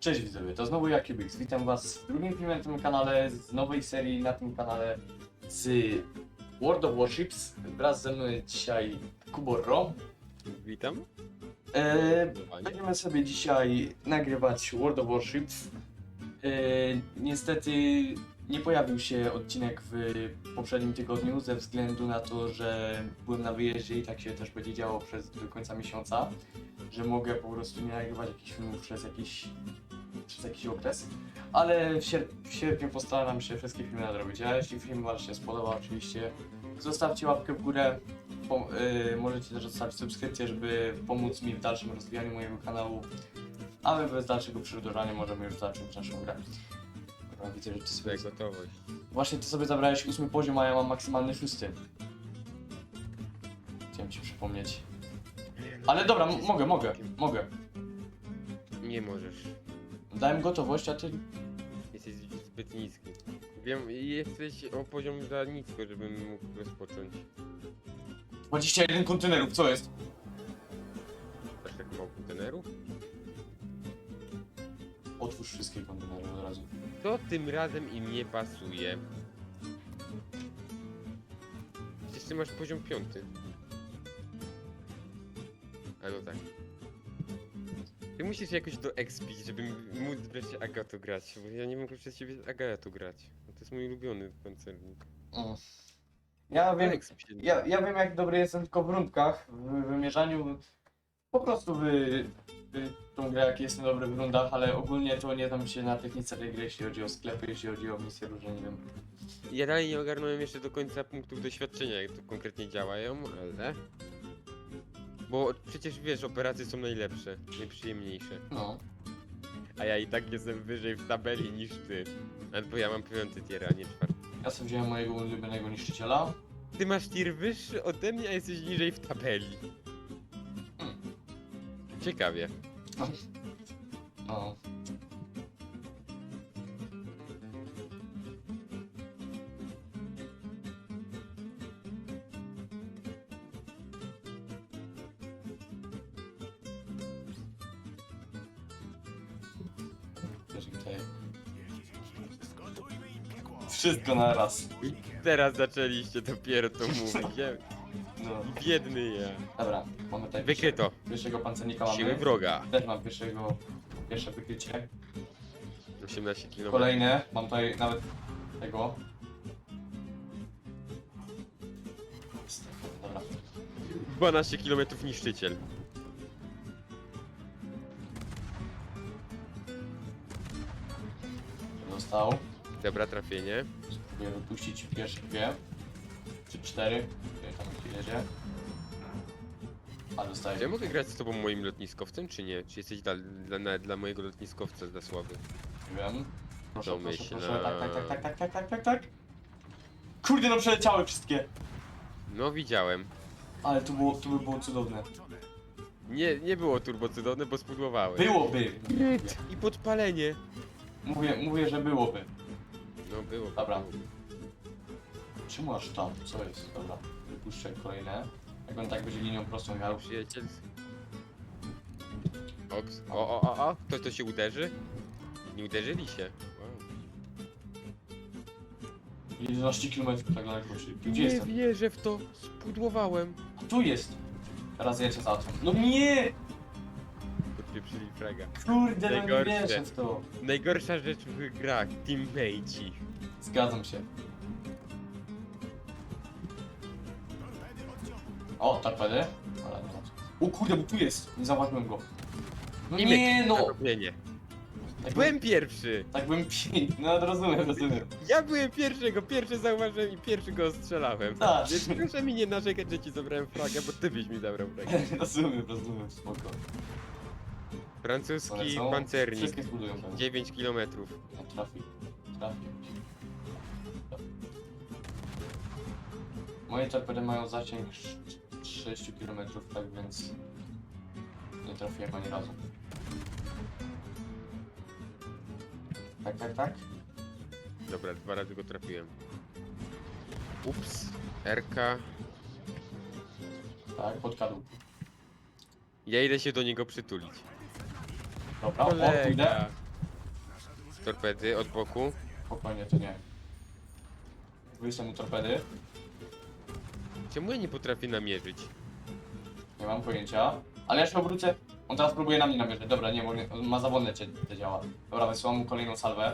Cześć widzowie, to znowu ja Kubix. Witam was w drugim filmie na tym kanale, z nowej serii na tym kanale z World of Warships. Wraz ze mną jest dzisiaj Kuborro. Witam. Eee, będziemy sobie dzisiaj nagrywać World of Warships. Eee, niestety nie pojawił się odcinek w poprzednim tygodniu ze względu na to, że byłem na wyjeździe i tak się też będzie działo przez do końca miesiąca, że mogę po prostu nie nagrywać jakichś filmów przez jakiś, przez jakiś okres. Ale w, sier- w sierpniu postaram się wszystkie filmy nadrobić. A jeśli film Wam się spodoba, oczywiście zostawcie łapkę w górę. Po, y, możecie też zostawić subskrypcję, żeby pomóc mi w dalszym rozwijaniu mojego kanału. A my bez dalszego przedłużania możemy już zacząć naszą grę. Dobra, widzę, że ty sobie... Gotowość. Właśnie ty sobie zabrałeś ósmy poziom, a ja mam maksymalny szósty. Chciałem ci przypomnieć. Ale dobra, m- mogę, mogę, mogę. Nie możesz. Dałem gotowość, a ty... Jesteś zbyt niski. Wiem, jesteś o poziom za nisko, żebym mógł rozpocząć. 21 kontenerów, co jest? Aż tak mało kontenerów? Otwórz wszystkie kontenery od razu. To tym razem im nie pasuje. Przecież ty masz poziom piąty. A no tak. Ty musisz jakoś do expić, żeby móc wreszcie Agato grać, bo ja nie mogę przez ciebie Agato grać. To jest mój ulubiony pancernik. Mm. Ja wiem, Exp się- ja, ja wiem jak dobry jestem tylko w rundkach, w wymierzaniu, po prostu w, w tą grę jak jestem dobry w rundach, ale ogólnie to nie znam się na technice tej gry, jeśli chodzi o sklepy, jeśli chodzi o misje różne, nie wiem. Ja dalej nie ogarnąłem jeszcze do końca punktów doświadczenia, jak to konkretnie działają, ale... Bo przecież wiesz, operacje są najlepsze, najprzyjemniejsze. No. A ja i tak jestem wyżej w tabeli niż ty. Ale bo ja mam piąty tier, a nie czwarty. Ja sobie wziąłem mojego ulubionego niszczyciela. Ty masz tier wyższy ode mnie, a jesteś niżej w tabeli. Ciekawie. No. Tutaj. Wszystko na raz. I teraz zaczęliście dopiero to mówić. Ja, No. biedny ja. Dobra, mamy tutaj Wykryto. pierwszego pancernika mamy. Siły wroga. Też mam pierwszego, pierwsze wykrycie. 18 km. Kolejne, mam tutaj nawet tego. Dobra. 12 km niszczyciel. Został. Dobra, trafienie. Spróbuję wypuścić pierwsze dwie. Czy cztery. Jedzie. A Czy ja mogę grać z tobą moim lotniskowcem, czy nie? Czy jesteś dla, dla, na- dla mojego lotniskowca za słaby? Nie wiem. Proszę, proszę, proszę. Tak, tak, tak, tak, tak, tak, tak, tak. Kurde, no przeleciały wszystkie. No widziałem. Ale to było, to by było cudowne. Nie, nie było turbocydowne, bo spudłowałem. Byłoby. I podpalenie. Mówię, mówię, że byłoby. No było. Dobra. było. Czemu aż tam? Co jest? Dobra. Wypuszczę kolejne. Jak on tak będzie linią prostą jechał. Przyjaciel. Oks. O, o, o, o. Ktoś to się uderzy? Nie uderzyli się. Wow. 11 km tak daleko. czyli- Gdzie Nie jestem? wierzę w to. Spudłowałem. A tu jest! Teraz ja cię załatwiam. No nie! Podpieprzyli fraga. Kurde, no nie Najgorsze. wierzę w to. Najgorsza rzecz w grach. Teammateci. Zgadzam się. O, torpedy? Ale no. O kurde, bo tu jest! Nie zauważyłem go. No I nie myk. no! Tak Byłem pierwszy. Tak bym pi... No rozumiem, rozumiem. Ja byłem pierwszy, go pierwszy zauważyłem i pierwszy go strzelałem. Tak. Więc proszę mi nie narzekać, że ci zabrałem flagę, bo ty byś mi zabrał flagę. rozumiem, rozumiem, spoko. Francuski są- pancernik. Wszystkie zbudują pewnie. 9 km. No, trafi. Trafi. Moje torpedy mają zasięg sz- 6 km, tak więc nie trafiłem ani razu. Tak, tak, tak. Dobra, dwa razy go trafiłem. Ups. RK. Tak, pod kadłub. Ja idę się do niego przytulić. Dobra, o. Kolega. torpedy od boku. Spokojnie, to nie. Wyjście mu torpedy. Czemu ja nie potrafię namierzyć? Nie mam pojęcia. Ale ja się obrócę. On teraz próbuje na mnie namierzyć. Dobra, nie, bo nie, on ma zawodne cię, te działa. Dobra, wysyłam mu kolejną salwę.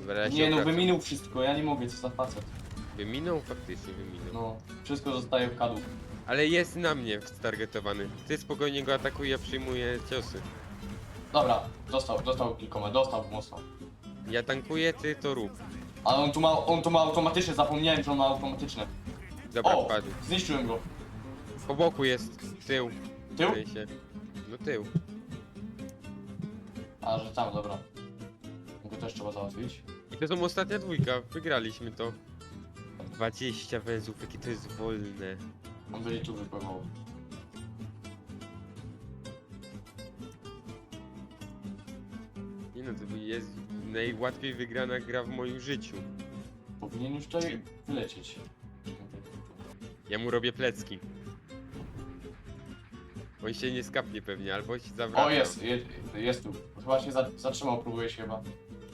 Dobra, ja się Nie no, obracam. wyminął wszystko, ja nie mogę, co za facet. Wyminął? Faktycznie wyminął. No, wszystko zostaje w kadłub. Ale jest na mnie stargetowany. Ty spokojnie go atakuj, ja przyjmuję ciosy. Dobra, dostał, dostał kilkoma, dostał mocno. Ja tankuję, ty to rób. Ale on tu ma, on tu ma automatyczne, zapomniałem, że on ma automatyczne. Dobra, O, wpadł. zniszczyłem go. Po boku jest, tył. Tył? Sensie. No tył. A, że tam, dobra. Go też trzeba załatwić. I to są ostatnia dwójka, wygraliśmy to. 20 węzłów, jakie to jest wolne. On będzie tu wypływał. Nie no, to jest najłatwiej wygrana gra w moim życiu. Powinien już tutaj wylecieć. Ja mu robię plecki. On się nie skapnie pewnie, albo się zawraca. O, jest, je, jest tu. Chyba się za, zatrzymał, próbuje się chyba.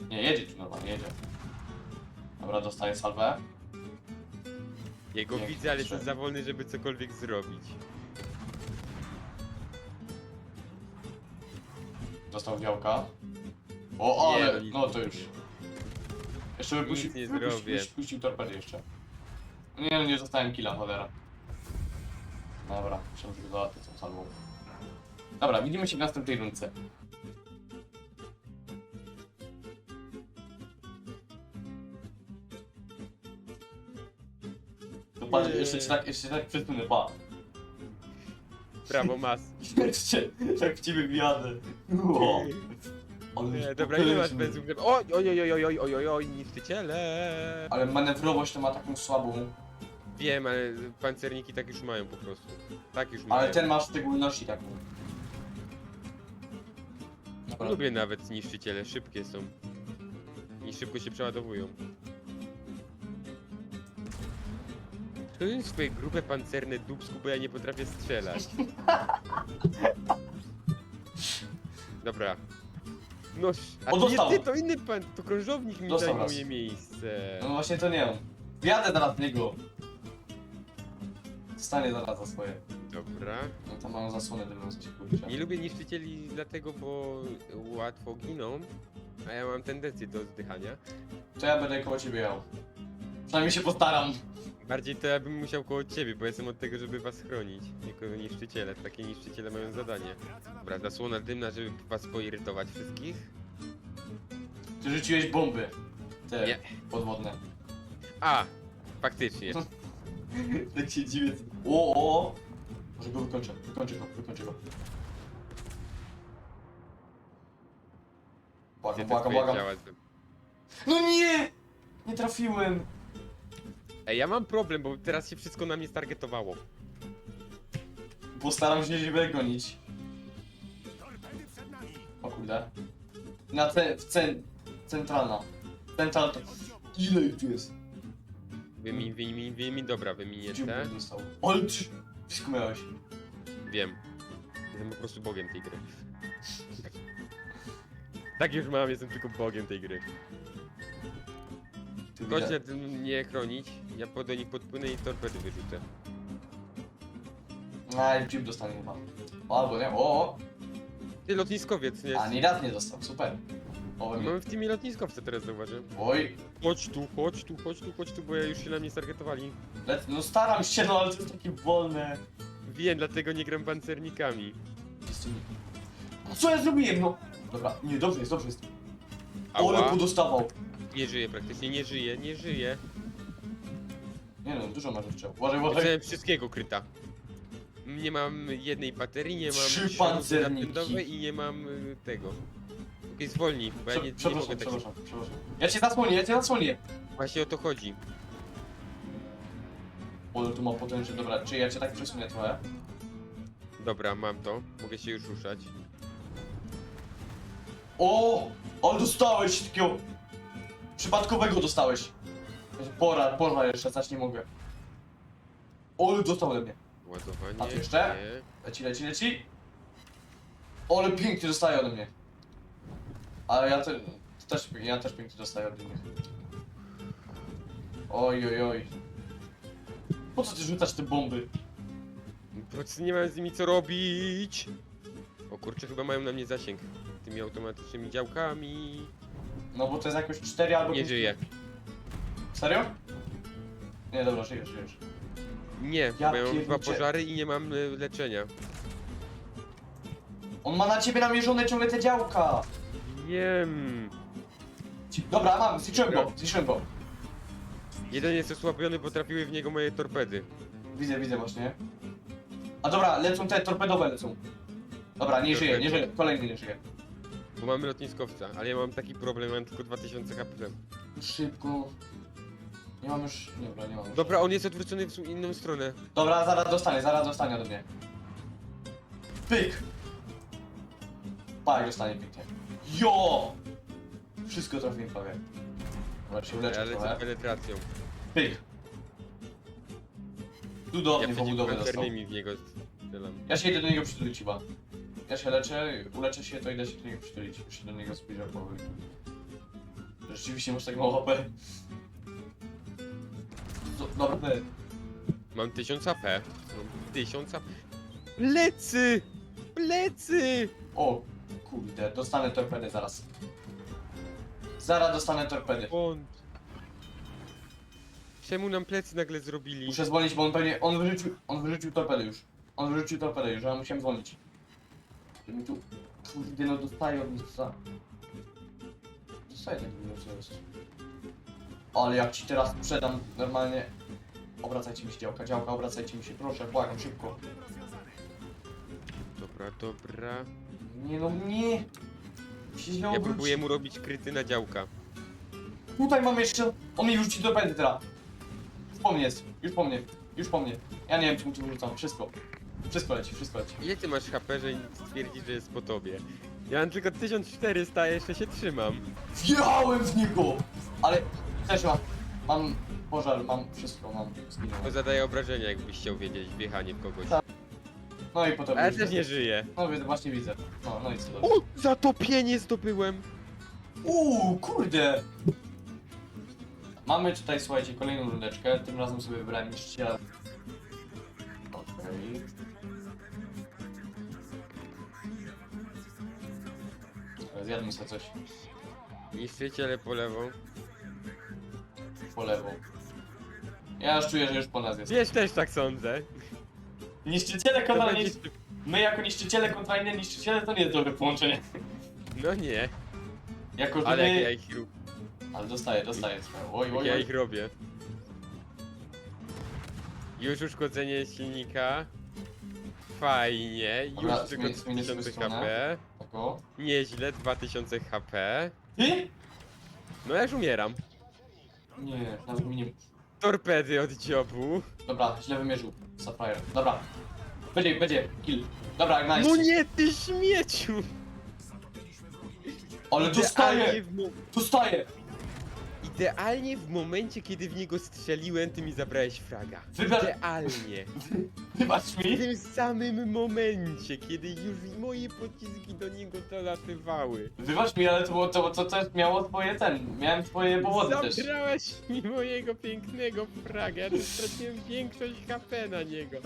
Nie, jedzie tu normalnie, jedzie. Dobra, dostaje salwę. Jego Nie, widzę, ale jestem za wolny, żeby cokolwiek zrobić. Dostał działka. O, Nie, ale, no nic no to nie już. Jeszcze wypuścił, nie wypuścił, zrobię. puścił, puścił torpedy jeszcze. No Nie no, nie zostałem killa, cholera. Dobra, muszę tylko załatwić tą salwą. Dobra, widzimy się w następnej rundce. No patrz, Nie. jeszcze ci tak, jeszcze ci tak przesunę, pa. Prawo mas. Jeszcze, tak w ciebie wjadę. Ło. Ale Nie, dobra, ile masz bez? Oj, oj, oj, oj, oj, oj, oj, oj, niszczyciele! Ale manewrowość to ma taką słabą. Wiem, ale pancerniki tak już mają po prostu. Tak już mają. Ale ten masz w szczególności taką. Dobra. Lubię nawet niszczyciele, szybkie są. I szybko się przeładowują. To jest swoje grube pancerne dubsku, bo ja nie potrafię strzelać. Dobra, no, a O, nie dostał. ty, to inny pan, to krążownik mi Dostał zajmuje raz. miejsce. No właśnie to nie on. Wjadę zaraz w niego. Stanie zaraz za swoje. Dobra. No tam mam zasłonę dymącą się kurczę. Nie lubię niszczycieli dlatego, bo łatwo giną, a ja mam tendencję do zdychania. To ja będę koło ciebie jał. Przynajmniej się postaram. Bardziej to ja bym musiał koło ciebie, bo jestem od tego, żeby was chronić. Jako niszczyciele. Takie niszczyciele mają zadanie. Dobra, zasłona dymna, żeby was poirytować wszystkich. Ty rzuciłeś bomby. Te Nie. podwodne. A! Faktycznie. tak się dziwię. O, o! Może go wykończę. Wykończę go, wykończę go. Błagam, te błagam, twoje błagam. No nie! Nie trafiłem. Ej, ja mam problem, bo teraz się wszystko na mnie stargetowało. Postaram się siebie gonić. O kurde. Na ce, w cen, centralna. Central to... Ile ich tu jest? Wymień, wymień, wymień, dobra. Dziubek dostał. Ale ty... Wszystko miałeś. Wiem. Jestem po prostu bogiem tej gry. Tak już mam, jestem tylko bogiem tej gry. Ty widać. tym nie chronić, ja po do nich podpłynę i torpedy wyrzucę. A, i dziób dostanie chyba. O, albo nie, o, o. Ty lotniskowiec, nie? A, nie raz nie dostał, super. O. Mamy w teamie lotniskowce teraz zauważyłem. Oj, Chodź tu, chodź tu, chodź tu, chodź tu, bo ja już się na mnie stargetowali. lec, no staram się, no ale to jest takie wolne. Wiem, dlatego nie gram pancernikami. Jestem... No co ja zrobiłem, no? Dobra, nie, dobrze jest, dobrze jest. Ole Ała, podostawał. nie żyje praktycznie, nie żyje, nie żyje. Nie no, dużo masz jeszcze. Uważaj, uważaj. Wszystkiego kryta. Nie mam jednej baterii, nie mam Trzy śruby pancerniki. napędowej i nie mam y, tego. Okej, zwolnij, bo ja Prze- nie, nie przepraszam, mogę tak przepraszam, przepraszam. Ja cię zasłonię, ja cię zasłonię. Właśnie o to chodzi. Ole, tu ma potężny, dobra, czy ja cię tak przesunę trochę? Dobra, mam to. Mogę się już ruszać. O, ale dostałeś takiego... Przypadkowego dostałeś. Pora, pora jeszcze, zaś nie mogę. Ole, dostał ode mnie. Ładowanie. A tu jeszcze? Nie. Leci, leci, leci. Ole, pięknie dostaje ode mnie. Ale ja te, też, ja też pięknie dostaję od innych. Oj, oj, oj. Po co ty rzucasz te bomby? Po prostu nie mam z nimi co robić. O kurczę, chyba mają na mnie zasięg. Tymi automatycznymi działkami. No bo to jest jakoś 4 albo Nie pięć- żyję. Serio? Nie, dobra, żyjesz, żyjesz. Nie, Ja bo ja mam dwa pierniczę. pożary i nie mam y, leczenia. On ma na ciebie namierzone ciągle te działka! Wiem. Ci- Dobra, mam, zliczyłem go, zliczyłem go. Jeden jest osłabiony, bo trafiły w niego moje torpedy. Widzę, widzę właśnie. A dobra, lecą te torpedowe lecą. Dobra, nie żyje, nie żyje, kolejny nie żyje. Bo mamy lotniskowca, ale ja mam taki problem, mam tylko 2000 HP. Szybko. Nie mam już, nie, dobra, nie mam już. Dobra, on jest odwrócony w inną stronę. Dobra, zaraz dostanie, zaraz dostanie ode mnie. Pyk! Pak dostanie pięknie. Jo! Wszystko trafiłem prawie. Dobra, się uleczę Ja lecę z trochę. penetracją. Pyk! Ja Cudownie w obudowę dostał. w niego strzelam. Ja się idę do niego przytulić chyba. Ja się leczę, uleczę się, to idę się do niego przytulić. Już się do niego zbliżam powoli. Rzeczywiście masz tak mało HP. Ty. Mam 1000 HP. Mam 1000 HP. Plecy! Plecy! O, kurde, dostanę torpedy zaraz. Zaraz dostanę torpedy. On. Czemu nam plecy nagle zrobili? Muszę zwolnić, bo on pewnie, on wyrzucił, on wyrzucił torpedy już. On wyrzucił torpedy już, ja musiałem zwolnić. Żeby mi tu, kurde, no dostaję od nich za... Dostaję tak dużo, co jest. Ale jak ci teraz sprzedam normalnie... Obracajcie mi się działka, działka, obracajcie mi się, proszę, błagam, szybko. Dobra, dobra. Nie no, nie! Się źle Ja obróci. próbuję mu robić kryty na działka. Tutaj mam jeszcze... On mi rzuci torpedy teraz. Już po mnie jest, już po mnie, już po mnie. Ja nie wiem, czemu tu rzucam, wszystko. Wszystko leci, wszystko leci. Ile ty masz HP, że stwierdzisz, że jest po tobie? Ja mam tylko 1400, a jeszcze się trzymam. Wjechałem w niego! Ale też mam, pożar, mam wszystko, mam zginąłem. To zadaje obrażenia, jakbyś chciał wiedzieć, wjechanie w kogoś. Tak. No i potem A ja też nie żyję. No widzę, właśnie widzę. No, no i co dalej? O! Zatopienie zdobyłem! Uuu, kurde! Mamy tutaj, słuchajcie, kolejną rundeczkę. Tym razem sobie wybrałem niszczyciela. Okej. Zjadłem sobie coś Niszczyciele po lewą. Po lewo. Ja już czuję, że już po nas jest. Wiesz, też tak sądzę. Niszczyciele kontra będzie... niszczy... My jako niszczyciele kontra inne niszczyciele to nie jest dobre połączenie. No nie, Jako, że ale jak my... ja ich, ru- Ale dostaję, dostaję. słuchaj. Oj, jak oj, ja oj. ich robię. Już uszkodzenie silnika. Fajnie, Dobra, już tylko zmień- zmienię sobie 3000 stronę. HP. Tak o. Nieźle, 2000 HP. Ty? No ja już umieram. Nie, nawet mi nie... Torpedy od dziobu. Dobra, źle wymierzył. Sapphire. Dobra. Będzie, będzie, kill. Dobra, nice. No nie, ty śmieciu! Ale Idealnie dostaję! w, mo- Dostaję! Idealnie w momencie, kiedy w niego strzeliłem, ty mi zabrałeś fraga. Wybacz- Idealnie. Wybacz W mi. tym samym momencie, kiedy już moje pociski do niego dolatywały. Wybacz mi, ale to, było, to, to też miało swoje ten. Miałem swoje powody też. Zabrałeś mi mojego pięknego fraga, ja tu straciłem większość HP na niego.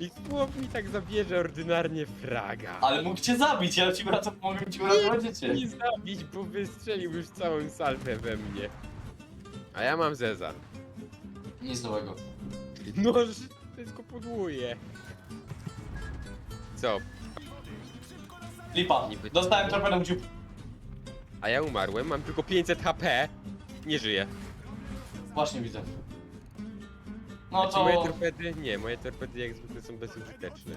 I chłop mi tak zabierze ordynarnie fraga. Ale mógł cię zabić, ja ci wracam, mogę ci uratować życie. Nie zabić, bo wystrzelił już całą salwę we mnie. A ja mam Zeza. Nic nowego. No, wszystko pudłuje. Co? Lipa. Niby- Dostałem torpedą w dziób. A ja umarłem, mam tylko 500 HP. Nie żyję. Właśnie widzę. No Czy moje to... torpedy? Nie, moje torpedy jak zwykle są bezużyteczne.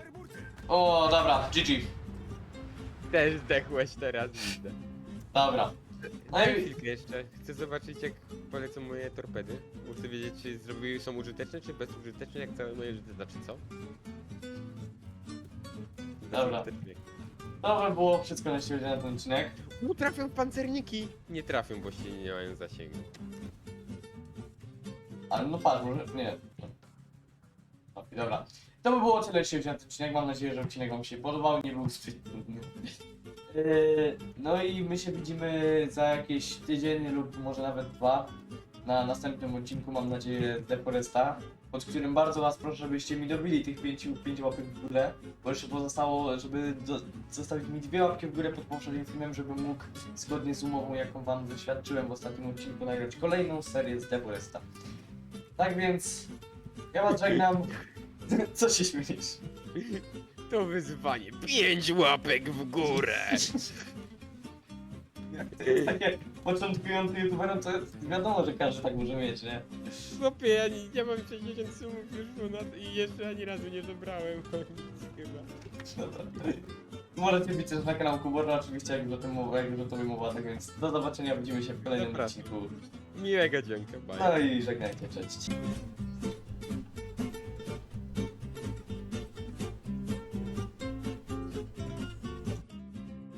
O, dobra, GG. Też zdechłeś teraz, widzę. Dobra. Daj chwilkę jeszcze. Chcę zobaczyć jak polecą moje torpedy. Chcę wiedzieć czy zrobiły są użyteczne czy bezużyteczne jak całe moje życie. Znaczy co? Dobra. Bezużyteczne. To by było wszystko na siebie na ten odcinek. No trafią w pancerniki! Nie trafią, bo się nie mają zasięgu. Ale no patrz, może... nie. Okej, dobra. To by było tyle, jeśli chodzi o ten odcinek. Mam nadzieję, że odcinek wam się podobał. Nie był zbyt trudny. Yy, No i my się widzimy za jakieś tydzień lub może nawet dwa na następnym odcinku, mam nadzieję, The Foresta, pod którym bardzo was proszę, żebyście mi dobili tych pięciu, pięć łapek w górę, bo jeszcze pozostało, żeby do, zostawić mi dwie łapki w górę pod poprzednim filmem, żebym mógł zgodnie z umową, jaką wam wyświadczyłem w ostatnim odcinku, nagrać kolejną serię z The Foresta. Tak więc, ja was żegnam. Co się śmiejesz? To wyzwanie. Pięć łapek w górę! Takie początkujący youtuberem to jest wiadomo, że każdy tak może mieć, nie? Chłopie, ja, nie, ja mam 60 sumów już i jeszcze ani razu nie zebrałem. Chyba. Dobra. Możecie bić też na kanał Kuborna, oczywiście jak już o tym mowa, jak już o tobie mowa, tak więc do zobaczenia, widzimy się w kolejnym Dobra. odcinku. Miłego dzięka, bye. No i żegnajcie, cześć.